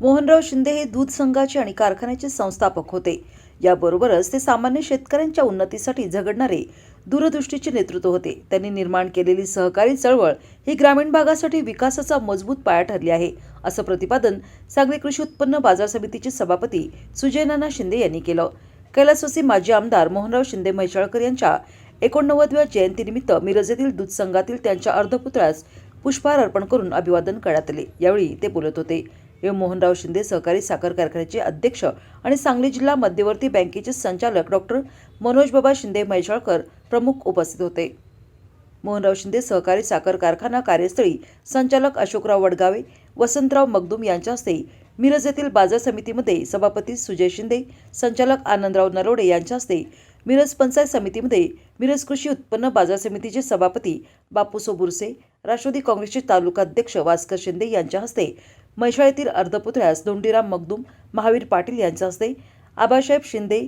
मोहनराव शिंदे हे दूध संघाचे आणि कारखान्याचे संस्थापक होते. याबरोबरच ते सामान्य शेतकऱ्यांच्या उन्नतीसाठी झगडणारे दूरदृष्टीचे नेतृत्व होते. त्यांनी निर्माण केलेली सहकारी चळवळ ही ग्रामीण भागासाठी विकासाचा मजबूत पाया ठरली आहे असं प्रतिपादन सांगली कृषी उत्पन्न बाजार समितीचे सभापती सुजयनाना शिंदे यांनी केलं. कैलासवासी माजी आमदार मोहनराव शिंदे म्हैसाळकर यांच्या एकोणनव्वदव्या जयंतीनिमित्त मिरज येथील दूध संघातील त्यांच्या अर्धपुत्रास पुष्पहार अर्पण करून अभिवादन करण्यात आले. यावेळी ते बोलत होते. हे मोहनराव शिंदे सहकारी साखर कारखान्याचे अध्यक्ष आणि सांगली जिल्हा मध्यवर्ती बँकेचे संचालक डॉक्टर मनोजबाबा शिंदे मैसाळकर प्रमुख उपस्थित होते. मोहनराव शिंदे सहकारी साखर कारखाना कार्यस्थळी संचालक अशोकराव वडगावे वसंतराव मगदूम यांच्या हस्ते मिरज येथील बाजार समितीमध्ये सभापती सुजय शिंदे संचालक आनंदराव नरोडे यांच्या हस्ते मिरज पंचायत समितीमध्ये मिरज कृषी उत्पन्न बाजार समितीचे सभापती बापूसो बुरसे राष्ट्रवादी काँग्रेसचे तालुका अध्यक्ष भास्कर शिंदे यांच्या हस्ते म्हैसाळ अर्धपुतळ्यास अर्धपुत्र्यास धोंडीराम मगदूम महावीर पाटील यांच्या हस्ते आबासाहेब शिंदे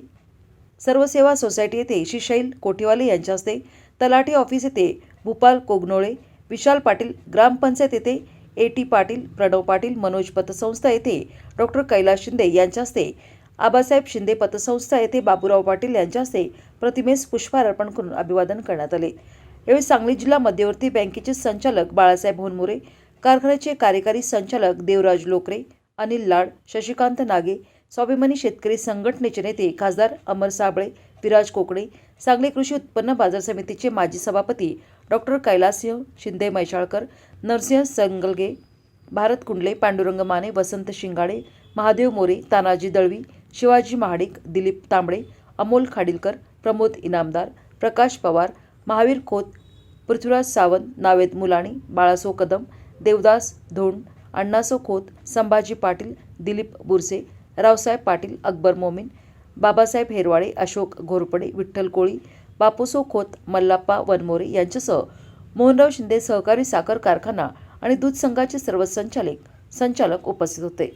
सर्वसेवा सोसायटी येथे शिशैल कोठेवाले यांच्या हस्ते तलाठी ऑफिस येथे भूपाल कोगनोळे विशाल पाटील ग्रामपंचायत येथे ए टी पाटील प्रणव पाटील मनोज पतसंस्था येथे डॉक्टर कैलास शिंदे यांच्या हस्ते आबासाहेब शिंदे पतसंस्था येथे बाबूराव पाटील यांच्या हस्ते प्रतिमेस पुष्पहार अर्पण करून अभिवादन करण्यात आले. यावेळी सांगली जिल्हा मध्यवर्ती बँकेचे संचालक बाळासाहेब होनमुरे कारखान्याचे कार्यकारी संचालक देवराज लोकरे अनिल लाड शशिकांत नागे स्वाभिमानी शेतकरी संघटनेचे नेते खासदार अमर साबळे विराज कोकणे सांगली कृषी उत्पन्न बाजार समितीचे माजी सभापती डॉक्टर कैलाससिंह शिंदे मैशाळकर नरसिंह संगलगे भारत कुंडले पांडुरंग माने वसंत शिंगाडे महादेव मोरे तानाजी दळवी शिवाजी महाडिक दिलीप तांबडे अमोल खाडिलकर प्रमोद इनामदार प्रकाश पवार महावीर खोत पृथ्वीराज सावंत नावेद मुलाणी बाळासो कदम देवदास धोंड अण्णासो खोत संभाजी पाटील दिलीप बुरसे रावसाहेब पाटील अकबर मोमीन बाबासाहेब हेरवाळे अशोक घोरपडे विठ्ठल कोळी बापूसो खोत मल्लाप्पा वनमोरे यांच्यासह मोहनराव शिंदे सहकारी साखर कारखाना आणि दूध संघाचे सर्व संचालक संचालक उपस्थित होते.